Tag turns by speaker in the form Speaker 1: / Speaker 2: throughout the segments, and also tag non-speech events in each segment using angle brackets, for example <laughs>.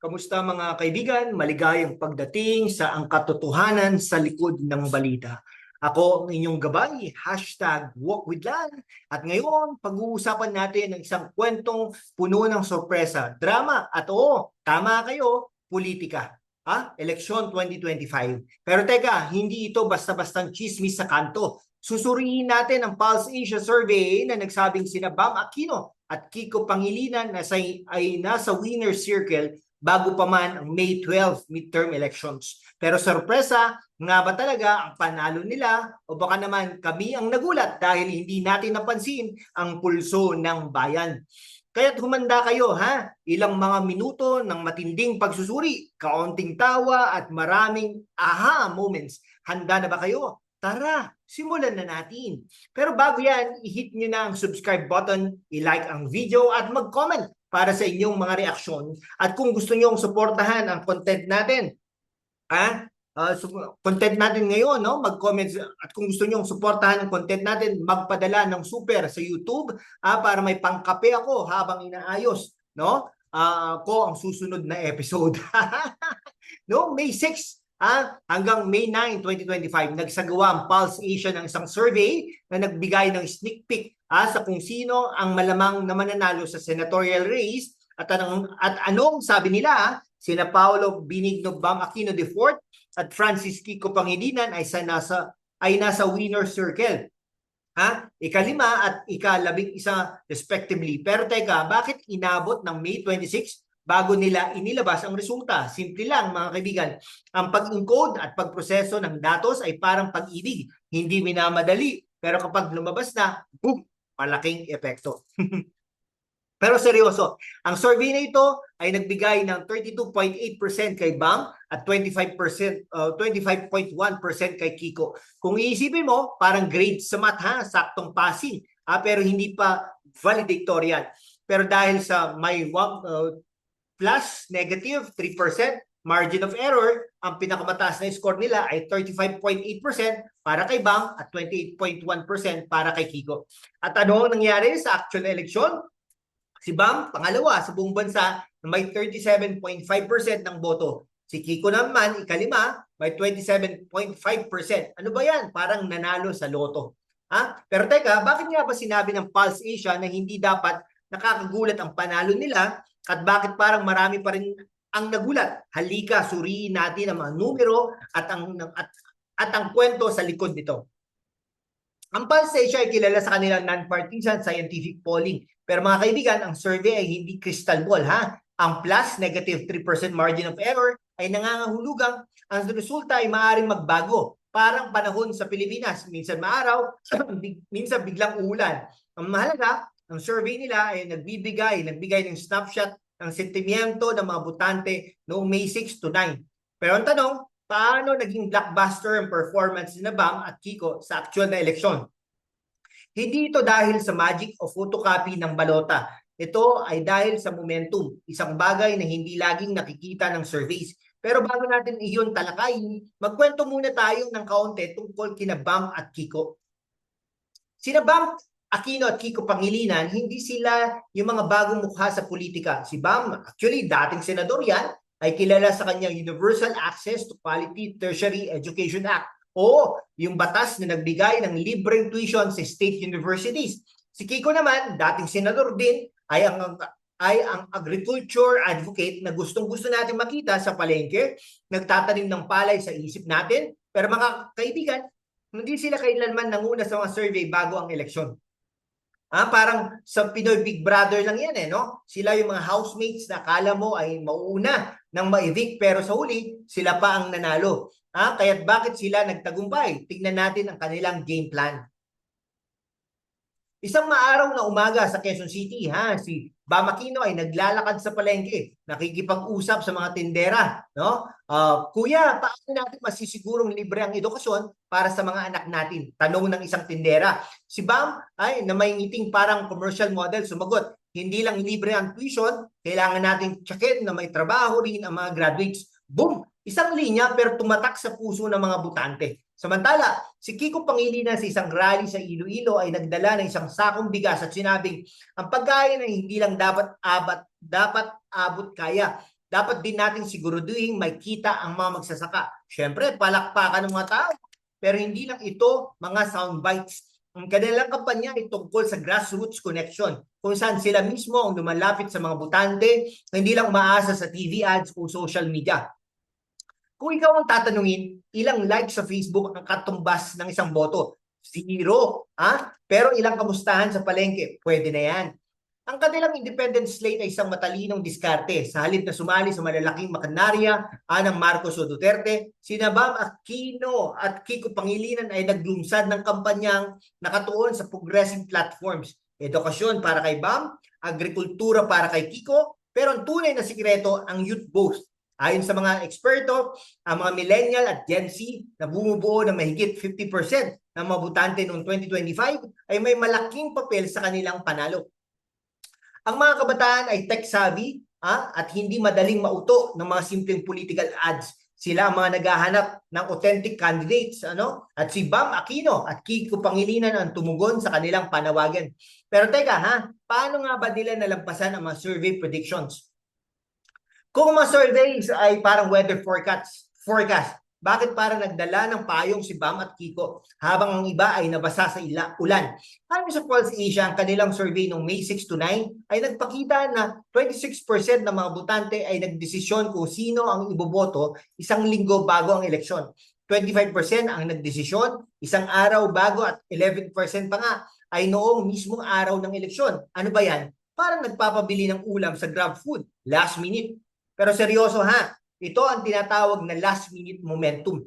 Speaker 1: Kamusta mga kaibigan? Maligayang pagdating sa ang katotohanan sa likod ng balita. Ako ang inyong gabay, hashtag Walk with Lan. At ngayon, pag-uusapan natin ang isang kwentong puno ng sorpresa, drama at oo, tama kayo, politika. Ha? Eleksyon 2025. Pero teka, hindi ito basta-bastang chismis sa kanto. Susuriin natin ang Pulse Asia Survey na nagsabing sina Bam Aquino at Kiko Pangilinan na say, ay nasa winner circle bago pa man ang May 12 midterm elections. Pero sorpresa, nga ba talaga ang panalo nila o baka naman kami ang nagulat dahil hindi natin napansin ang pulso ng bayan. Kaya't humanda kayo ha, ilang mga minuto ng matinding pagsusuri, kaunting tawa at maraming aha moments. Handa na ba kayo? Tara, simulan na natin. Pero bago yan, i-hit nyo na ang subscribe button, i-like ang video at mag-comment para sa inyong mga reaksyon. At kung gusto nyo suportahan ang content natin, ah, uh, content natin ngayon, no? mag-comment at kung gusto nyo suportahan ang content natin, magpadala ng super sa YouTube ah, para may pangkape ako habang inaayos, no? Ah, ko ang susunod na episode. <laughs> no, May 6 Ah, hanggang May 9, 2025, nagsagawa ang Pulse Asia ng isang survey na nagbigay ng sneak peek ah, sa kung sino ang malamang na mananalo sa senatorial race at anong, at anong sabi nila, ah, sina Paolo Binigno Bam Aquino IV at Francis Kiko Pangilinan ay sa nasa ay nasa winner circle. Ha? Ikalima at ikalabing isa respectively. Pero teka, bakit inabot ng May 26 bago nila inilabas ang resulta. Simple lang mga kaibigan, ang pag-encode at pagproseso ng datos ay parang pag-ibig, hindi minamadali. Pero kapag lumabas na, boom, malaking epekto. <laughs> Pero seryoso, ang survey na ito ay nagbigay ng 32.8% kay Bam at 25% uh, 25.1% kay Kiko. Kung iisipin mo, parang grade sa math ha, saktong passing, ah, pero hindi pa valedictorian. Pero dahil sa may uh, plus negative 3%. Margin of error, ang pinakamataas na score nila ay 35.8% para kay Bam at 28.1% para kay Kiko. At ano ang nangyari sa actual election? Si Bam, pangalawa sa buong bansa na may 37.5% ng boto. Si Kiko naman, ikalima, may 27.5%. Ano ba yan? Parang nanalo sa loto. Ha? Pero teka, bakit nga ba sinabi ng Pulse Asia na hindi dapat nakakagulat ang panalo nila at bakit parang marami pa rin ang nagulat. Halika, suriin natin ang mga numero at ang at, at ang kwento sa likod nito. Ang Pulse Asia ay kilala sa kanilang non-partisan scientific polling. Pero mga kaibigan, ang survey ay hindi crystal ball ha. Ang plus negative 3% margin of error ay nangangahulugang ang resulta ay maaaring magbago. Parang panahon sa Pilipinas, minsan maaraw, <clears throat> minsan biglang uulan. Ang mahalaga, ang survey nila ay nagbibigay, nagbigay ng snapshot ng sentimiento ng mga botante noong May 6 to 9. Pero ang tanong, paano naging blockbuster ang performance ni Bam at Kiko sa actual na eleksyon? Hindi ito dahil sa magic o photocopy ng balota. Ito ay dahil sa momentum, isang bagay na hindi laging nakikita ng surveys. Pero bago natin iyon talakayin, magkwento muna tayo ng kaunti tungkol kina Bam at Kiko. Sina Bam Aquino at Kiko Pangilinan, hindi sila yung mga bagong mukha sa politika. Si Bam, actually dating senador yan, ay kilala sa kanyang Universal Access to Quality Tertiary Education Act o yung batas na nagbigay ng libreng tuition sa state universities. Si Kiko naman, dating senador din, ay ang ay ang agriculture advocate na gustong-gusto natin makita sa palengke, nagtatanim ng palay sa isip natin. Pero mga kaibigan, hindi sila kailanman nanguna sa mga survey bago ang eleksyon. Ah, parang sa Pinoy Big Brother lang yan eh, no? Sila yung mga housemates na akala mo ay mauuna ng ma-evict pero sa huli, sila pa ang nanalo. Ah, kaya't bakit sila nagtagumpay? Tignan natin ang kanilang game plan. Isang maaraw na umaga sa Quezon City, ha, si Bamakino ay naglalakad sa palengke, nakikipag-usap sa mga tindera, no? Uh, Kuya, paano natin masisigurong libre ang edukasyon para sa mga anak natin? Tanong ng isang tindera. Si Bam ay na may ngiting parang commercial model sumagot, hindi lang libre ang tuition, kailangan natin tsakin na may trabaho rin ang mga graduates. Boom! Isang linya pero tumatak sa puso ng mga butante. Samantala, si Kiko Pangilinan sa isang rally sa Iloilo ay nagdala ng isang sakong bigas at sinabing ang pagkain ay hindi lang dapat abat, dapat abot kaya. dapat din nating siguraduhin may kita ang mga magsasaka. Siyempre, palakpakan ng mga tao. Pero hindi lang ito mga sound bites. Ang kanilang kampanya ay tungkol sa grassroots connection kung saan sila mismo ang lumalapit sa mga butante, hindi lang umaasa sa TV ads o social media. Kung ikaw ang tatanungin, ilang likes sa Facebook ang katumbas ng isang boto? Zero. Ha? Pero ilang kamustahan sa palengke? Pwede na yan. Ang kanilang independent slate ay isang matalinong diskarte. Sa halip na sumali sa malalaking makanarya, anang Marcos o Duterte, sina Bam Aquino at Kiko Pangilinan ay naglunsad ng kampanyang nakatuon sa progressive platforms. Edukasyon para kay Bam, agrikultura para kay Kiko, pero ang tunay na sikreto ang youth both. Ayon sa mga eksperto, ang mga millennial at Gen Z na bumubuo ng mahigit 50% ng mga butante noong 2025 ay may malaking papel sa kanilang panalo. Ang mga kabataan ay tech savvy ah, at hindi madaling mauto ng mga simpleng political ads. Sila ang mga naghahanap ng authentic candidates. Ano? At si Bam Aquino at Kiko Pangilinan ang tumugon sa kanilang panawagan. Pero teka ha, paano nga ba nila nalampasan ang mga survey predictions? Kung mga surveys ay parang weather forecast, forecast, bakit para nagdala ng payong si Bam at Kiko habang ang iba ay nabasa sa ila, ulan? Ayon sa Pulse Asia, ang kanilang survey noong May 6 to 9 ay nagpakita na 26% ng mga botante ay nagdesisyon kung sino ang iboboto isang linggo bago ang eleksyon. 25% ang nagdesisyon isang araw bago at 11% pa nga ay noong mismong araw ng eleksyon. Ano ba yan? Parang nagpapabili ng ulam sa Grab Food, last minute. Pero seryoso ha, ito ang tinatawag na last minute momentum.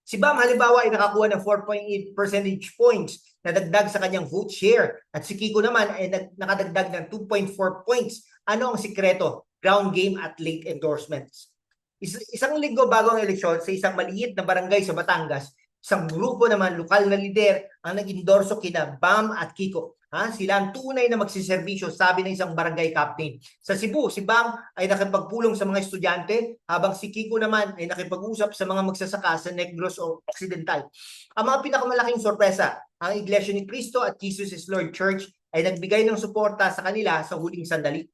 Speaker 1: Si Bam halimbawa ay nakakuha ng 4.8 percentage points na dagdag sa kanyang vote share at si Kiko naman ay nakadagdag ng 2.4 points. Ano ang sikreto? Ground game at late endorsements. Is isang linggo bago ang eleksyon sa isang maliit na barangay sa Batangas, isang grupo mga lokal na lider ang nag-endorso kina Bam at Kiko. Ha? Sila ang tunay na magsiservisyo, sabi ng isang barangay captain. Sa Cebu, si Bam ay nakipagpulong sa mga estudyante, habang si Kiko naman ay nakipag-usap sa mga magsasaka sa Negros o Occidental. Ang mga pinakamalaking sorpresa, ang Iglesia ni Cristo at Jesus is Lord Church ay nagbigay ng suporta sa kanila sa huling sandali.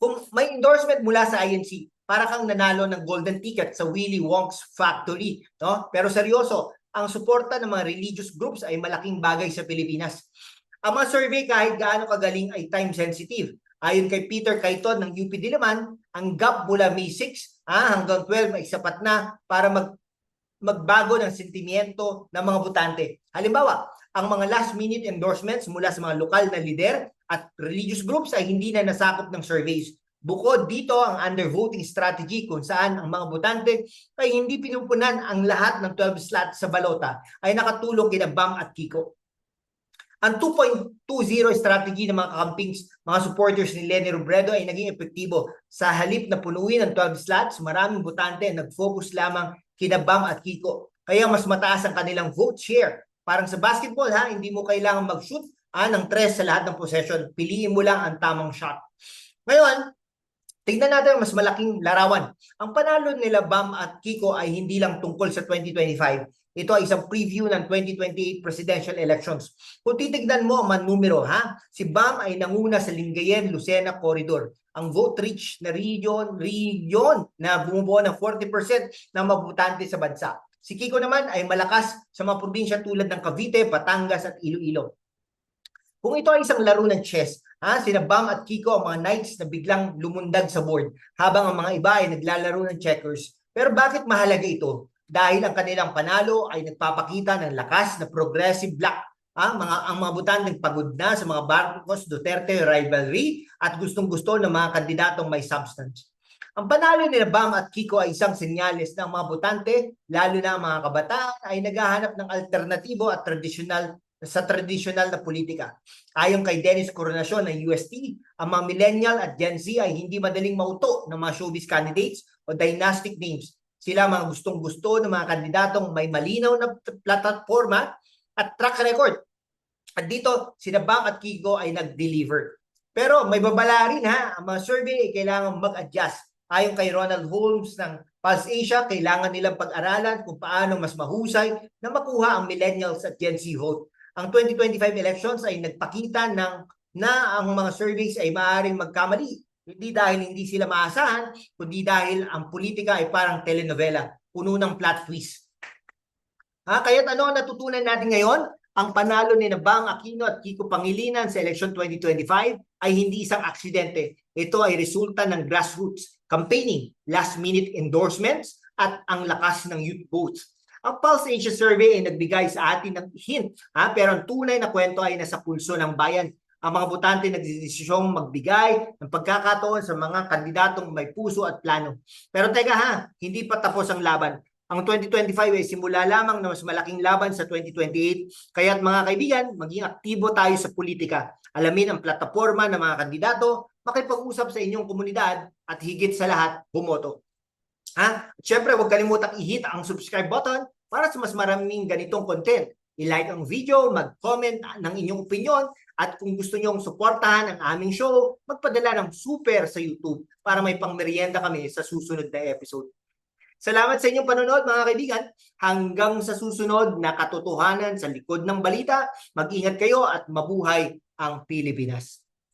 Speaker 1: Kung may endorsement mula sa INC, para kang nanalo ng golden ticket sa Willy Wong's factory. No? Pero seryoso, ang suporta ng mga religious groups ay malaking bagay sa Pilipinas. Ang mga survey kahit gaano kagaling ay time sensitive. Ayon kay Peter Kaiton ng UP Diliman, ang gap mula May 6 ah, hanggang 12 ay sapat na para mag magbago ng sentimiento ng mga botante. Halimbawa, ang mga last minute endorsements mula sa mga lokal na lider at religious groups ay hindi na nasakop ng surveys. Bukod dito ang undervoting strategy kung saan ang mga botante ay hindi pinupunan ang lahat ng 12 slots sa balota ay nakatulong kina Bam at Kiko. Ang 2.20 strategy ng mga campings, mga supporters ni Lenny Robredo ay naging epektibo. Sa halip na punuin ang 12 slots, maraming botante nag-focus lamang kina Bam at Kiko. Kaya mas mataas ang kanilang vote share. Parang sa basketball ha, hindi mo kailangan mag-shoot ah, ng tres sa lahat ng possession. Piliin mo lang ang tamang shot. Ngayon, Tingnan natin ang mas malaking larawan. Ang panalo nila Bam at Kiko ay hindi lang tungkol sa 2025. Ito ay isang preview ng 2028 presidential elections. Kung titignan mo ang numero, ha? Si Bam ay nanguna sa Lingayen-Lucena corridor. Ang vote reach na region, region na bumubuo ng 40% ng mabutante sa bansa. Si Kiko naman ay malakas sa mga probinsya tulad ng Cavite, Batangas at Iloilo. Kung ito ay isang laro ng chess, ha, sina Bam at Kiko ang mga knights na biglang lumundag sa board habang ang mga iba ay naglalaro ng checkers. Pero bakit mahalaga ito? Dahil ang kanilang panalo ay nagpapakita ng lakas na progressive block. Ha, mga, ang mga butanteng pagod na sa mga Marcos Duterte rivalry at gustong-gusto ng mga kandidatong may substance. Ang panalo ni Bam at Kiko ay isang senyales ng mga botante, lalo na ang mga kabataan, ay naghahanap ng alternatibo at tradisyonal sa traditional na politika. Ayon kay Dennis Coronation ng UST, ang mga millennial at Gen Z ay hindi madaling mauto ng mga showbiz candidates o dynastic names. Sila mga gustong-gusto ng mga kandidatong may malinaw na plataforma at track record. At dito, sina Bam at Kiko ay nag-deliver. Pero may babala rin ha, ang mga survey ay kailangan mag-adjust. Ayon kay Ronald Holmes ng Pulse Asia, kailangan nilang pag-aralan kung paano mas mahusay na makuha ang millennials at Gen Z vote ang 2025 elections ay nagpakita ng na ang mga surveys ay maaaring magkamali, Hindi dahil hindi sila maasahan, kundi dahil ang politika ay parang telenovela, puno ng plot twist. Ha, kaya ano ang natutunan natin ngayon? Ang panalo ni Bang Aquino at Kiko Pangilinan sa election 2025 ay hindi isang aksidente. Ito ay resulta ng grassroots campaigning, last-minute endorsements at ang lakas ng youth votes. Ang Pulse Asia Survey ay nagbigay sa atin ng hint, ha? pero ang tunay na kwento ay nasa pulso ng bayan. Ang mga botante nagdesisyong magbigay ng pagkakataon sa mga kandidatong may puso at plano. Pero teka ha, hindi pa tapos ang laban. Ang 2025 ay simula lamang na mas malaking laban sa 2028. Kaya't mga kaibigan, maging aktibo tayo sa politika. Alamin ang plataforma ng mga kandidato, makipag-usap sa inyong komunidad at higit sa lahat, bumoto. Ha? At syempre, huwag kalimutang i-hit ang subscribe button para sa mas maraming ganitong content. I-like ang video, mag-comment ng inyong opinion at kung gusto nyong suportahan ang aming show, magpadala ng super sa YouTube para may pangmerienda kami sa susunod na episode. Salamat sa inyong panonood mga kaibigan. Hanggang sa susunod na katotohanan sa likod ng balita, mag-ingat kayo at mabuhay ang Pilipinas.